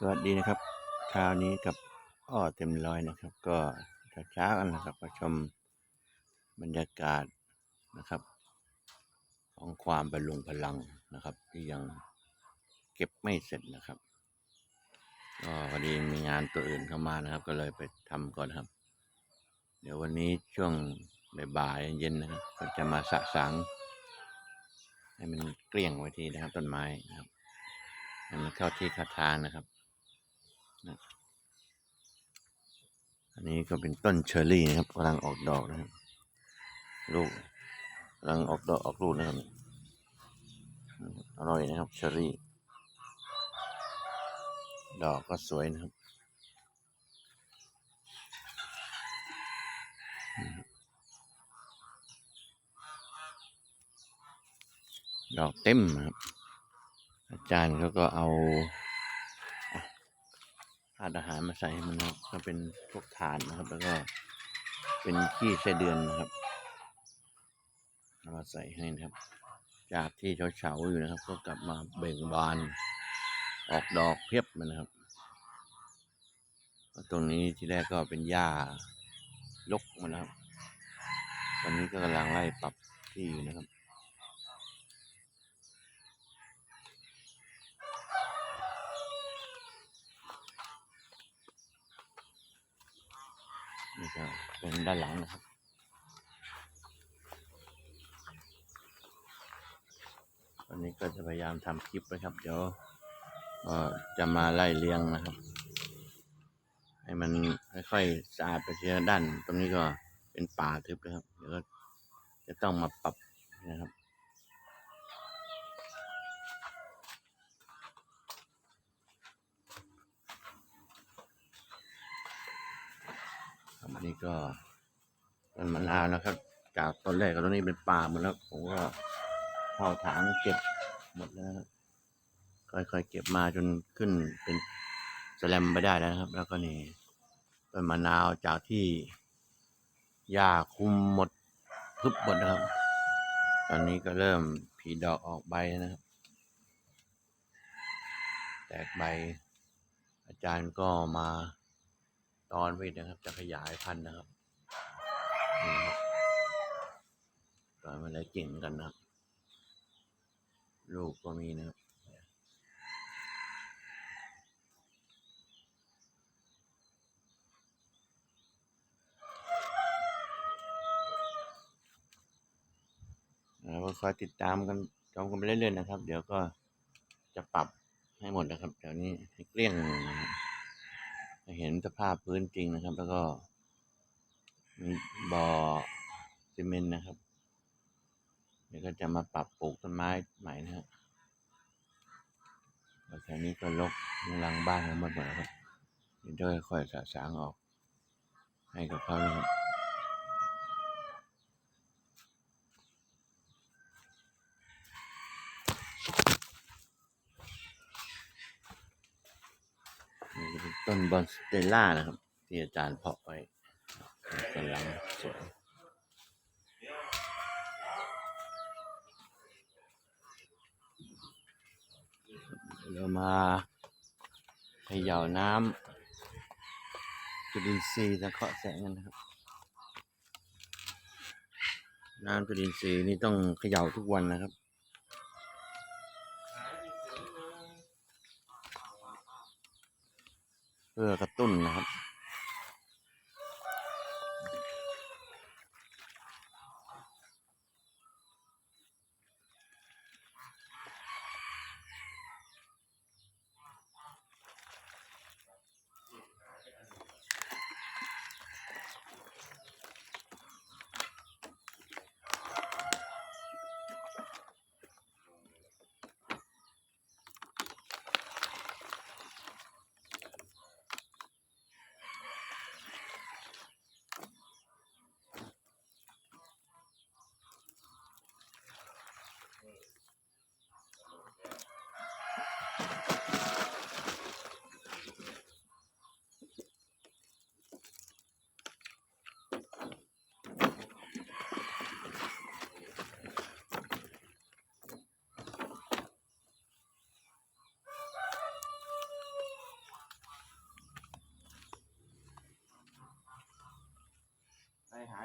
สวัสดีนะครับเช้านี้กับอ้อเต็มร้อยนะครับ ก็เช้าๆกันนะครับมาชมบรรยากาศนะครับ ของความบรรลุงพลังนะครับ ที่ยังเก็บไม่เสร็จนะครับก็พอดีมีงานตัวอื่นเข้ามานะครับ ก็เลยไปทำก่อนครับ เดี๋ยววันนี้ช่วงบ่ายเย็นนะครับ ก็จะมาสะสางให้มันเกลี้ยงไว้ทีนะครับต้นไม้นะครับให้มันเข้าที่เข้าทางนะครับ อันนี้ก็เป็นต้นเชอร์รี่นะครับกำลังออกดอกนะครับลูกกำลังออกดอกออกลูกนะครับอร่อยนะครับเชอร์รี่ ดอกก็สวยนะครับดอกเต็มครับ อาจารย์เขาก็เอา ธาตุอาหารมาใส่ให้มันนะครับก็เป็นพวกถ่านนะครับ แล้วก็เป็นขี้ไส้เดือนนะครับเอามาใส่ให้นะครับ จากที่เฉาๆอยู่นะครับ ก็กลับมาเบ่งบาน ออกดอกเพียบมันนะครับตรงนี้ที่แรกก็เป็นหญ้าลกมันนะครับ ตอนนี้ก็กำลังไล่ปรับที่อยู่นะครับ เป็นด้านหลังนะครับวันนี้ก็จะพยายามทำคลิปนะครับ เดี๋ยวจะมาไล่เลียงนะครับ ให้มันค่อยๆสะอาดไปทีละด้าน ตรงนี้ก็เป็นป่าทึบนะครับ เดี๋ยวก็จะต้องมาปรับนะครับ ครับ อันนี้ก็ต้นมะนาวนะครับ จากต้นแรกก็ต้นนี้เป็นป่าหมดแล้วผมก็เข้าถังเก็บหมดแล้วค่อยๆเก็บมาจนขึ้นเป็นแสแลมไปได้แล้วนะครับ แล้วก็นี่ต้นมะนาวจากที่หญ้าคุมหมดทึบหมดนะครับ ตอนนี้ก็เริ่มผีดอกออกใบนะครับ แตกใบอาจารย์ก็มา ตอนไว้นะครับ จะขยายพันธุ์นะครับนี่ครับตอนมันได้เก่งกันนะครับ ลูกก็มีนะครับคอยติดตามกันชมกันไปเรื่อยๆนะครับ เดี๋ยวก็จะปรับให้หมดนะครับเดี๋ยวนี้ให้เกลี้ยงนะครับ เห็นสภาพพื้นจริงนะครับ แล้วก็มีบ่อซีเมนต์นะครับ เดี๋ยวก็จะมาปรับปลูกต้นไม้ใหม่นะฮะแล้วแถวนี้ก็ลกลังบ้านของมันหมดแล้วครับเดี๋ยวค่อยๆสะสางออก ให้กับเขานะครับ นี่ก็เป็นต้นบอนสเตลล่านะครับ ที่อาจารย์เพาะไว้กำลังสวยเรามาเขย่าน้ำจุลินทรีย์ตะเคาะแสงกันนะครับ น้ำจุลินทรีย์นี่ต้องเขย่าทุกวันนะครับ เพื่อกระตุ้นนะครับ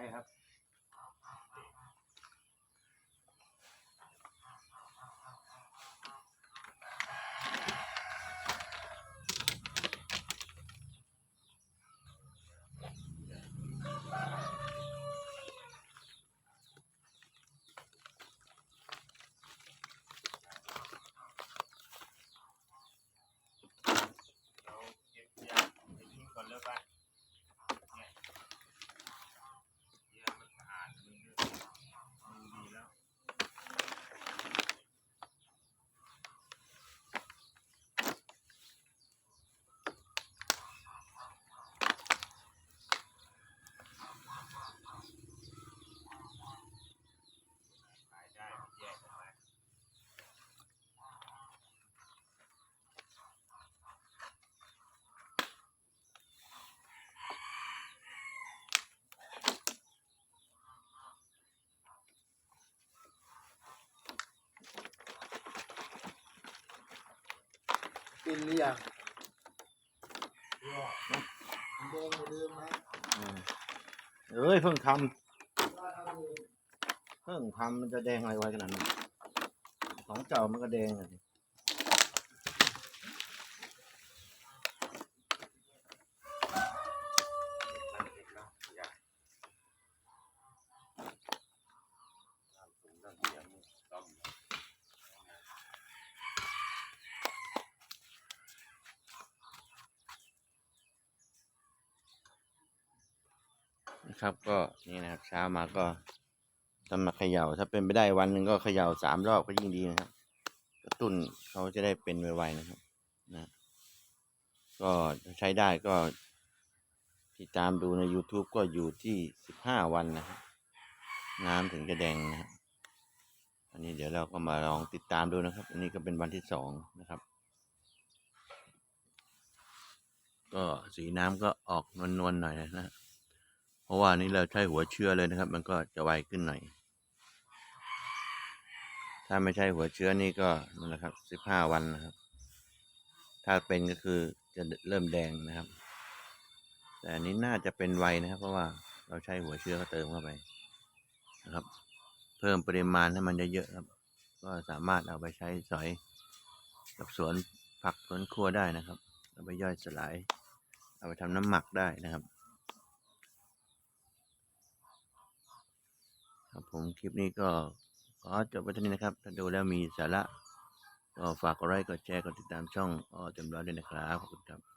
I have กินหรือยังแดงเหมือนเดิมไหมเอ้ยเพิ่งทำเพิ่งทำมันจะแดงอะไรไว้ขนาดนั้นของเก่ามันก็แดงเลย นะครับ ก็นี่นะครับ เช้ามาก็ทำมาเขย่า ถ้าเป็นไปได้วันหนึ่งก็เขย่าสามรอบก็ยิ่งดีนะครับกระตุ้นเขาจะได้เป็นไวๆนะครับนะก็ใช้ได้ก็ ติดตามดูใน YouTube ก็อยู่ที่สิบห้าวันนะครับน้ำถึงจะแดงนะครับอันนี้เดี๋ยวเราก็มาลองติดตามดูนะครับ อันนี้ก็เป็นวันที่สองนะครับ ก็สีน้ำก็ออกนวลๆหน่อยนะเพ ราะว่านี่เราใช้หัวเชื้อเลยนะครับ มันก็จะไวขึ้นหน่อย ถ้าไม่ใช่หัวเชื้อนี่ก็นั่นแหละครับสิบห้าวันนะครับ ถ้าเป็นก็คือจะเริ่มแดงนะครับ แต่อันนี้น่าจะเป็นไวนะครับ เพราะว่าเราใช้หัวเชื้อก็เติมเข้าไปนะครับ เพิ่มปริมาณให้มันเยอะๆครับ ก็สามารถเอาไปใช้สอยกับสวนผักสวนครัวได้นะครับ เอาไปย่อยสลาย เอาไปทำน้ำหมักได้นะครับ ครับผมคลิปนี้ก็ขอจบไว้เท่านี้นะครับ ถ้าดูแล้วมีสาระก็ฝากกดไลค์กดแชร์กดติดตามช่องอ้อเต็มร้อยด้วยนะครับ ขอบคุณครับ